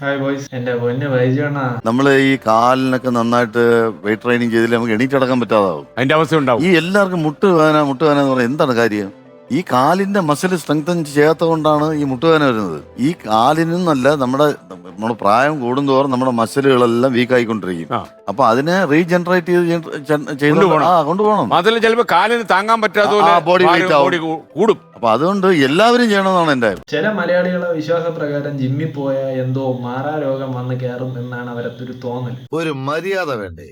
Hi boys എന്റെ പൊന്ന് വൈജണ നമ്മൾ ഈ കാലിനൊക്കെ നന്നായിട്ട് വെയിറ്റ് ട്രെയിനിങ് ചെയ്തില്ല നമുക്ക് എണീറ്റടക്കാൻ പറ്റാതാവും. അതിന്റെ അവസ്ഥ ഉണ്ടാവും. ഈ എല്ലാവർക്കും മുട്ടുവേദന വേന എന്ന് പറഞ്ഞാൽ എന്താണ് കാര്യം? ഈ കാലിന്റെ മസിൽ സ്ട്രെങ്തൻ ചെയ്യാത്തത് കൊണ്ടാണ് ഈ മുട്ടുവേദന വരുന്നത്. ഈ കാലിനൊന്നല്ല നമ്മുടെ നമ്മുടെ പ്രായം കൂടുന്തോറും നമ്മുടെ മസിലുകളെല്ലാം വീക്ക് ആയിക്കൊണ്ടിരിക്കും. അപ്പൊ അതിനെ റീജനറേറ്റ് ചെയ്ത് ജൻ- ചെയ്ത് കൊണ്ടുപോകണം. ആ കൊണ്ടുപോകണം. മാത്രമല്ല ചിലപ്പോ കാലിന് താങ്ങാൻ പറ്റാത്ത ബോഡി body കൂടും. അപ്പൊ അതുകൊണ്ട് എല്ലാവരും ചെയ്യണമെന്നാണ് എന്റെ ചില മലയാളികളെ വിശ്വാസപ്രകാരം ജിമ്മിൽ പോയാൽ എന്തോ മാറാ രോഗം വന്ന് കയറും എന്നാണ് അവരത്തെ ഒരു തോന്നൽ. ഒരു മര്യാദ വേണ്ടേ?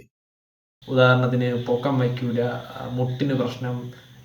ഉദാഹരണത്തിന് പൊക്കം വയ്ക്കൂല മുട്ടിന് പ്രശ്നം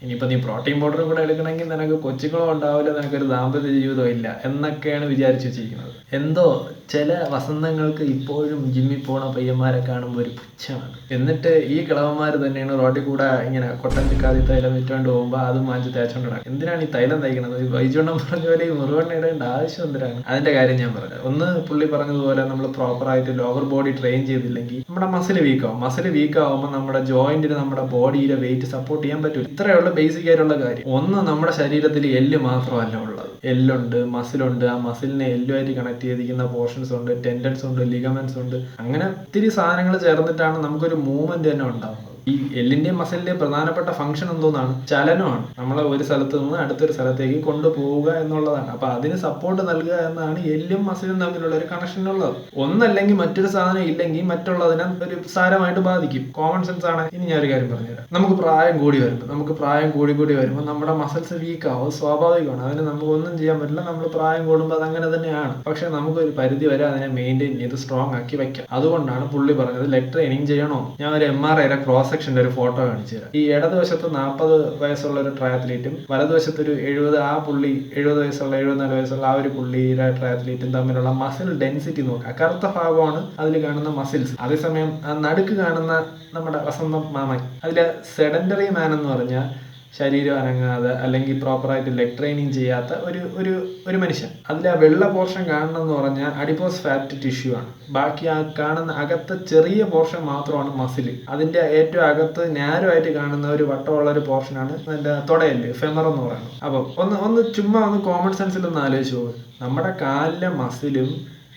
ഇനിയിപ്പോ നീ പ്രോട്ടീൻ പൗഡറും കൂടെ എടുക്കണമെങ്കിൽ നിനക്ക് കൊച്ചുങ്ങളും ഉണ്ടാവില്ല നിനക്കൊരു ദാമ്പത്യ ജീവിതവും ഇല്ല എന്നൊക്കെയാണ് വിചാരിച്ചു വെച്ചിരിക്കുന്നത്. എന്തോ ചില വസന്തങ്ങൾക്ക് ഇപ്പോഴും ജിമ്മിൽ പോണ പയ്യന്മാരെ കാണുമ്പോൾ ഒരു പുച്ഛമാണ്. എന്നിട്ട് ഈ കിളവന്മാർ തന്നെയാണ് റോഡിൽ കൂടെ ഇങ്ങനെ കൊട്ടൻ ചിക്കാതി തൈലം വിറ്റുകൊണ്ട് പോകുമ്പോൾ അത് മാഞ്ചി തേച്ചോണ്ട് ഇടാം എന്തിനാണ് ഈ തൈലം തയ്ക്കുന്നത് ഈ വൈജുണ്ണം പറഞ്ഞ പോലെ ഈ മുറുവെണ്ണ ഇടേണ്ട ആവശ്യം എന്തിനാണ്? അതിന്റെ കാര്യം ഞാൻ പറഞ്ഞു ഒന്ന് പുള്ളി പറഞ്ഞതുപോലെ നമ്മൾ പ്രോപ്പർ ആയിട്ട് ലോവർ ബോഡി ട്രെയിൻ ചെയ്തില്ലെങ്കിൽ നമ്മുടെ മസിൽ വീക്ക് ആവും. മസിൽ വീക്ക് ആവുമ്പോൾ നമ്മുടെ ജോയിന്റിന് നമ്മുടെ ബോഡിയിലെ വെയിറ്റ് സപ്പോർട്ട് ചെയ്യാൻ പറ്റും ഇത്രയുള്ള ബേസിക് ആയിട്ടുള്ള കാര്യം. ഒന്ന് നമ്മുടെ ശരീരത്തിൽ എല്ല് മാത്രമല്ല ഉള്ളത് എല്ലുണ്ട് മസിലുണ്ട് ആ മസിലിനെ എല്ലുമായിട്ട് കണക്ട് ചെയ്തിരിക്കുന്ന പോർഷൻസ് ഉണ്ട് ടെൻഡൻസ് ഉണ്ട് ലിഗമെന്റ്സ് ഉണ്ട്. അങ്ങനെ ഒത്തിരി സാധനങ്ങൾ ചേർന്നിട്ടാണ് നമുക്കൊരു മൂവ്മെന്റ് തന്നെ ഉണ്ടാകുന്നത് ഈ എല്ലിന്റെയും മസിലിന്റെയും പ്രധാനപ്പെട്ട ഫംഗ്ഷൻ എന്തോന്നാണ്? ചലനമാണ്. നമ്മളെ ഒരു സ്ഥലത്ത് നിന്ന് അടുത്തൊരു സ്ഥലത്തേക്ക് കൊണ്ടുപോവുക എന്നുള്ളതാണ്. അപ്പൊ അതിന് സപ്പോർട്ട് നൽകുക എന്നാണ് എല്ലും മസിലും തമ്മിലുള്ള ഒരു കണക്ഷൻ ഉള്ളത്. ഒന്നല്ലെങ്കിൽ മറ്റൊരു സാധനം ഇല്ലെങ്കിൽ മറ്റുള്ളതിനെ ഒരു സാരമായിട്ട് ബാധിക്കും. കോമൺ സെൻസ് ആണ്. ഇനി ഞാൻ ഒരു കാര്യം പറഞ്ഞുതരാം. നമുക്ക് പ്രായം കൂടി വരുമ്പോൾ നമുക്ക് പ്രായം കൂടി കൂടി വരുമ്പോൾ നമ്മുടെ മസിൽസ് വീക്ക് ആവും. സ്വാഭാവികമാണ്. അതിന് നമുക്ക് ഒന്നും ചെയ്യാൻ പറ്റില്ല. നമ്മൾ പ്രായം കൂടുമ്പോൾ അത് അങ്ങനെ തന്നെയാണ്. പക്ഷെ നമുക്ക് ഒരു പരിധി വരെ അതിനെ മെയിന്റെയിൻ ചെയ്ത് സ്ട്രോങ് ആക്കി വെക്കാം. അതുകൊണ്ടാണ് പുള്ളി പറഞ്ഞത് ലെഗ് ട്രെയിനിങ് ചെയ്യണോ ഞാൻ ഒരു എം ആർ ഐയുടെ ക്രോസ് സെക്ഷന്റെ ഒരു ഫോട്ടോ കാണിച്ചു തരാം. ഈ ഇടതുവശത്ത് നാൽപ്പത് വയസ്സുള്ള ഒരു ട്രയാത്ലീറ്റും വലതുവശത്ത് ഒരു എഴുപത് ആ പുള്ളി എഴുപത് വയസ്സുള്ള എഴുപത്തിനാല് വയസ്സുള്ള ആ ഒരു പുള്ളിയുടെ ട്രയാത്ലീറ്റും തമ്മിലുള്ള മസിൽ ഡെൻസിറ്റി നോക്കുക കറുത്ത ഭാഗമാണ് അതിൽ കാണുന്ന മസിൽസ് അതേസമയം നടുക്ക് കാണുന്ന നമ്മുടെ വസന്തം മാമൻ അതിലെ സെഡൻഡറി മാൻ എന്ന് പറഞ്ഞാൽ ശരീരം അനങ്ങാതെ അല്ലെങ്കിൽ പ്രോപ്പറായിട്ട് ലെഗ് ട്രെയിനിങ് ചെയ്യാത്ത ഒരു ഒരു ഒരു മനുഷ്യൻ. അതിൽ ആ വെള്ള പോർഷൻ കാണണമെന്ന് പറഞ്ഞാൽ അഡിപ്പോസ് ഫാറ്റ് ടിഷ്യൂ ആണ്. ബാക്കി ആ കാണുന്ന അകത്ത് ചെറിയ പോർഷൻ മാത്രമാണ് മസിൽ അതിന്റെ ഏറ്റവും അകത്ത് നാരോ ആയിട്ട് കാണുന്ന ഒരു വട്ടമുള്ള ഒരു പോർഷനാണ് അതിന്റെ തുടയൽ ഫെമർ എന്ന് പറയുന്നത്. അപ്പം ഒന്ന് ഒന്ന് ചുമ്മാ ഒന്ന് കോമൺ സെൻസിൽ ഒന്ന് ആലോചിച്ച് പോകും നമ്മുടെ കാലിലെ മസിലും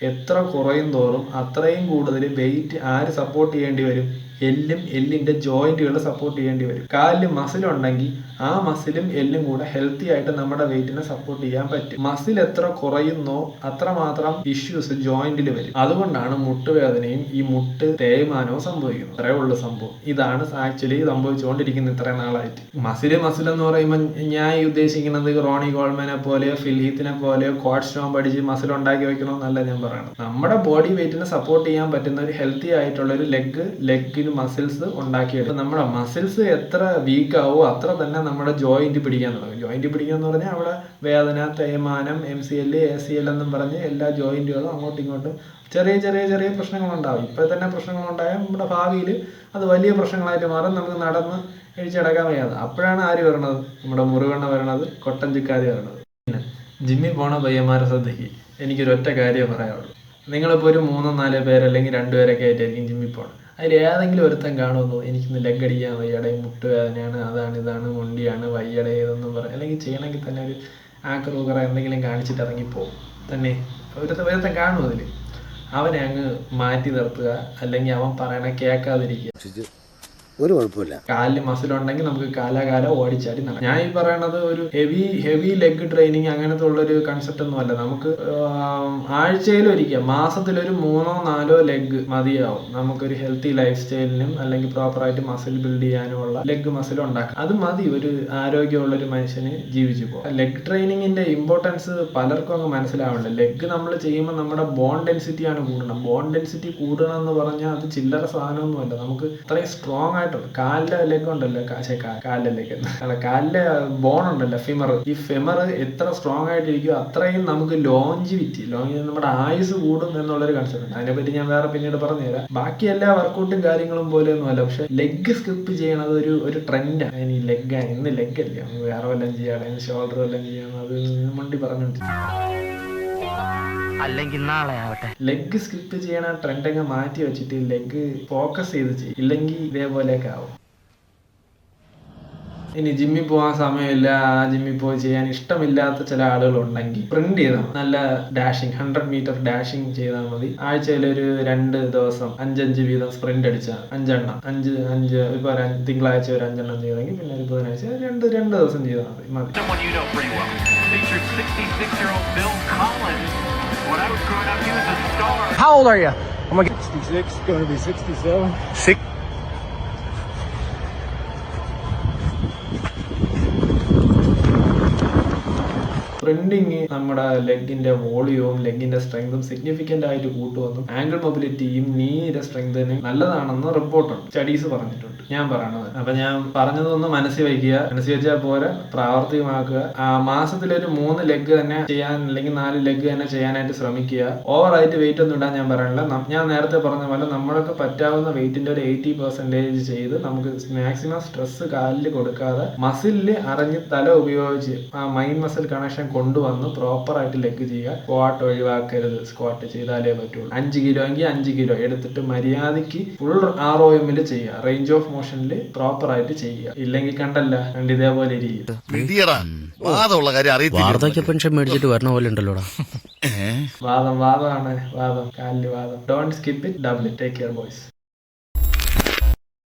എത്ര കുറയും തോറും അത്രയും കൂടുതൽ വെയിറ്റ് ആര് സപ്പോർട്ട് ചെയ്യേണ്ടി വരും? എല്ലും എല്ലിന്റെ ജോയിന്റുകൾ സപ്പോർട്ട് ചെയ്യേണ്ടി വരും. കാലിൽ മസിൽ ഉണ്ടെങ്കിൽ ആ മസിലും എല്ലും കൂടെ ഹെൽത്തി ആയിട്ട് നമ്മുടെ വെയിറ്റിനെ സപ്പോർട്ട് ചെയ്യാൻ പറ്റും. മസിൽ എത്ര കുറയുന്നോ അത്രമാത്രം ഇഷ്യൂസ് ജോയിന്റിൽ വരും. അതുകൊണ്ടാണ് മുട്ടുവേദനയും ഈ മുട്ട് തേയ്മാനവും സംഭവിക്കുന്നത്. അത്രേ ഉള്ള സംഭവം. ഇതാണ് ആക്ച്വലി സംഭവിച്ചുകൊണ്ടിരിക്കുന്നത് ഇത്രയും നാളായിട്ട്. മസിൽ മസിൽ എന്ന് പറയുമ്പോൾ ഞാൻ ഉദ്ദേശിക്കുന്നത് റോണി ഗോൾമാനെ പോലെയോ ഫിൽഹീത്തിനെ പോലെയോ കോഡ് സ്റ്റോം പഠിച്ച് മസിൽ ഉണ്ടാക്കി വെക്കണമെന്നല്ല ഞാൻ പറയുന്നത് നമ്മുടെ ബോഡി വെയിറ്റിനെ സപ്പോർട്ട് ചെയ്യാൻ പറ്റുന്ന ഒരു ഹെൽത്തി ആയിട്ടുള്ള ഒരു ലെഗ് ലെഗ് ലെഗിന് മസിൽസ് ഉണ്ടാക്കിയെടുക്കും നമ്മുടെ മസിൽസ് എത്ര വീക്ക് ആവോ അത്ര തന്നെ നമ്മുടെ ജോയിന്റ് പിടിക്കാൻ തുടങ്ങും. ജോയിന്റ് പിടിക്കുക എന്ന് പറഞ്ഞാൽ അവിടെ വേദന തേയ്മാനം M C L A C L എന്നും പറഞ്ഞ് എല്ലാ ജോയിന്റുകളും അങ്ങോട്ടും ഇങ്ങോട്ടും ചെറിയ ചെറിയ ചെറിയ പ്രശ്നങ്ങളുണ്ടാവും. ഇപ്പൊ തന്നെ പ്രശ്നങ്ങളുണ്ടായാൽ നമ്മുടെ ഭാവിയിൽ അത് വലിയ പ്രശ്നങ്ങളായിട്ട് മാറും. നമുക്ക് നടന്ന് എഴിച്ചടക്കാൻ വയ്യാതെ. അപ്പോഴാണ് ആര് വരണത്? നമ്മുടെ മുറുകണ്ണ വരണത് കൊട്ടൻ ചുക്കാതി വരണത്. പിന്നെ ജിമ്മിൽ പോണ പയ്യന്മാരെ ശ്രദ്ധിക്കും. എനിക്കൊരു ഒറ്റ കാര്യം പറയാനുള്ളൂ. നിങ്ങളിപ്പോൾ ഒരു മൂന്നോ നാലോ പേര് അല്ലെങ്കിൽ രണ്ടുപേരൊക്കെ ആയിട്ടായിരിക്കും ജിമ്മിൽ പോകണം അതിൽ ഏതെങ്കിലും ഒരുത്തൻ കാണുമെന്നോ എനിക്കിന്ന് ലെഗ് അടിക്കാൻ വയ്യടെ മുട്ടുവേദനയാണ് അതാണ് ഇതാണ് മുണ്ടിയാണ് വയ്യടെ ഇതൊന്നും പറയും അല്ലെങ്കിൽ ചെയ്യണമെങ്കിൽ തന്നെ ഒരു ആക്രൂക്കറ എന്തെങ്കിലും കാണിച്ചിട്ട് ഇറങ്ങിപ്പോവും. തന്നെ. ഒരുത്ത ഒരുത്തൻ കാണും അതിൽ അവനെ അങ്ങ് മാറ്റി നിർത്തുക. അല്ലെങ്കിൽ അവൻ പറയണ കേൾക്കാതിരിക്കുക. ഒരു കുഴപ്പമില്ല. കാലിൽ മസിൽ ഉണ്ടെങ്കിൽ നമുക്ക് കാലാകാലം ഓടിച്ചാടി നടക്കാം. ഞാൻ ഈ പറയണത് ഒരു ഹെവി ഹെവി ലെഗ് ട്രെയിനിങ് അങ്ങനത്തെ ഉള്ളൊരു കൺസെപ്റ്റ് ഒന്നും അല്ല. നമുക്ക് ആഴ്ചയിൽ ഒരിക്കൽ മാസത്തിൽ ഒരു മൂന്നോ നാലോ ലെഗ് മതിയാവും. നമുക്കൊരു ഹെൽത്തി ലൈഫ് സ്റ്റൈലിനും അല്ലെങ്കിൽ പ്രോപ്പറായിട്ട് മസിൽ ബിൽഡ് ചെയ്യാനുമുള്ള ലെഗ് മസിൽ ഉണ്ടാക്കാം. അത് മതി. ഒരു ആരോഗ്യമുള്ള ഒരു മനുഷ്യന് ജീവിച്ചു പോകാം ലെഗ് ട്രെയിനിങ്ങിന്റെ ഇമ്പോർട്ടൻസ് പലർക്കും അങ്ങ് മനസ്സിലാവില്ല ലെഗ് നമ്മൾ ചെയ്യുമ്പോൾ നമ്മുടെ ബോൺ ഡെൻസിറ്റിയാണ് കൂടണം. ബോൺ ഡെൻസിറ്റി കൂടണം എന്ന് പറഞ്ഞാൽ അത് ചില്ലറ സാധനമൊന്നുമല്ല. നമുക്ക് അത്രയും സ്ട്രോങ് ആയിട്ടുണ്ട് കാലിലെ ലെഗ് ഉണ്ടല്ലോ. കാലിന്റെ ലെഗ് അല്ല ബോൺ ഉണ്ടല്ലോ ഫിമർ ഈ ഫിമർ എത്ര സ്ട്രോങ് ആയിട്ടിരിക്കും അത്രയും നമുക്ക് ലോഞ്ചിവിറ്റി ലോഞ്ച് നമ്മുടെ ആയുസ് കൂടും എന്നുള്ളൊരു കൺസെപ്റ്റ് ഉണ്ട്. അതിനെപ്പറ്റി ഞാൻ വേറെ പിന്നീട് പറഞ്ഞു തരാം ബാക്കി എല്ലാ വർക്കൗട്ടും കാര്യങ്ങളും പോലെ ഒന്നുമല്ല പക്ഷെ ലെഗ് സ്കിപ്പ് ചെയ്യണത് ഒരു ഒരു ട്രെൻഡാണ് ഇനി ലെഗ് ഇന്ന് ലെഗ് അല്ലേ? വേറെ വല്ലതും ചെയ്യാം. ഷോൾഡർ വല്ലതും ചെയ്യണം അത് മുണ്ടി പറഞ്ഞിട്ടുണ്ട്. അല്ലെങ്കിൽ നാളെ ആവട്ടെ. ലെഗ് സ്ക്രിപ്റ്റ് ചെയ്യണ ട്രെൻഡ് അങ്ങ് മാറ്റി വെച്ചിട്ട് ലെഗ് ഫോക്കസ് ചെയ്ത് ചെയ്യും ഇല്ലെങ്കിൽ ഇതേപോലെയൊക്കെ ആവും. ഇനി ജിമ്മിൽ പോകാൻ സമയമില്ല ആ ജിമ്മിൽ പോയി ചെയ്യാൻ ഇഷ്ടമില്ലാത്ത ചില ആളുകൾ ഉണ്ടെങ്കിൽ പ്രിന്റ് ചെയ്താൽ മതി. നല്ല ഡാഷിങ് ഹൺഡ്രഡ് മീറ്റർ ഡാഷിങ് ചെയ്താൽ മതി. ആഴ്ചയിൽ ഒരു രണ്ട് ദിവസം അഞ്ചഞ്ച് വീതം സ്പ്രിന്റ് അടിച്ചാൽ അഞ്ചെണ്ണം. അഞ്ച് അഞ്ച് ഇപ്പൊ തിങ്കളാഴ്ച ഒരു അഞ്ചെണ്ണം ചെയ്തെങ്കിൽ പിന്നെ ഒരു ബുധനാഴ്ച രണ്ട് രണ്ട് ദിവസം ചെയ്താൽ മതി. മതി. When I was growing up, he was a star. How old are you? I'm gonna get 66, gonna be 67. Six. Printing നമ്മുടെ ലെഗിന്റെ വോളിയവും ലെഗിന്റെ സ്ട്രെങ്തും സിഗ്നിഫിക്കന്റ് ആയിട്ട് കൂട്ടുവന്നും ആംഗിൾ മൊബിലിറ്റിയും നീയുടെ സ്ട്രെങ്തിനും നല്ലതാണെന്ന് റിപ്പോർട്ടുണ്ട് സ്റ്റഡീസ് പറഞ്ഞിട്ടുണ്ട്. ഞാൻ പറയണത്. അപ്പൊ ഞാൻ പറഞ്ഞതൊന്ന് മനസ്സിൽ വയ്ക്കുക. മനസ്സിൽ വെച്ചാൽ പോരെ. പ്രാവർത്തികമാക്കുക. ആ മാസത്തിലൊരു മൂന്ന് ലെഗ് തന്നെ ചെയ്യാൻ അല്ലെങ്കിൽ നാല് ലെഗ് തന്നെ ചെയ്യാനായിട്ട് ശ്രമിക്കുക. ഓവറായിട്ട് വെയിറ്റ് ഒന്നും ഇടാൻ ഞാൻ പറയണില്ല. ഞാൻ നേരത്തെ പറഞ്ഞ പോലെ നമ്മളൊക്കെ പറ്റാവുന്ന വെയിറ്റിന്റെ ഒരു എയ്റ്റി പെർസെന്റേജ് ചെയ്ത് നമുക്ക് മാക്സിമം സ്ട്രെസ് കാലിൽ കൊടുക്കാതെ മസിലിൽ അറിഞ്ഞ് തല ഉപയോഗിച്ച് ആ മൈൻഡ് മസിൽ കണക്ഷൻ കൊണ്ടുവന്ന് പ്രോപ്പർ ആയിട്ട് ലെഗ് ചെയ്യുക. സ്ക്വാട്ട് ഒഴിവാക്കരുത്. സ്ക്വാട്ട് ചെയ്താലേ പറ്റുള്ളൂ. അഞ്ച് കിലോ എങ്കിൽ അഞ്ച് കിലോ എടുത്തിട്ട് മര്യാദയ്ക്ക് ഫുൾ ആർ ഒ എമ്മിൽ ചെയ്യുക റേഞ്ച് ഓഫ് മോഷനിൽ പ്രോപ്പർ ആയിട്ട് ചെയ്യുക. ഇല്ലെങ്കിൽ കണ്ടല്ല. കണ്ട് ഇതേപോലെ ഇരിക്കും. പിടിയടാ വാദമുള്ള കാര്യം അറിയത്തില്ല. വാർദ്ധക്യ പെൻഷൻ മേടിച്ചിട്ട് വരണ പോലെ ഉണ്ടല്ലോടാ. വാദം വാദമാണ്. വാദം. കാലിൽ വാദം. Don't skip it double take care boys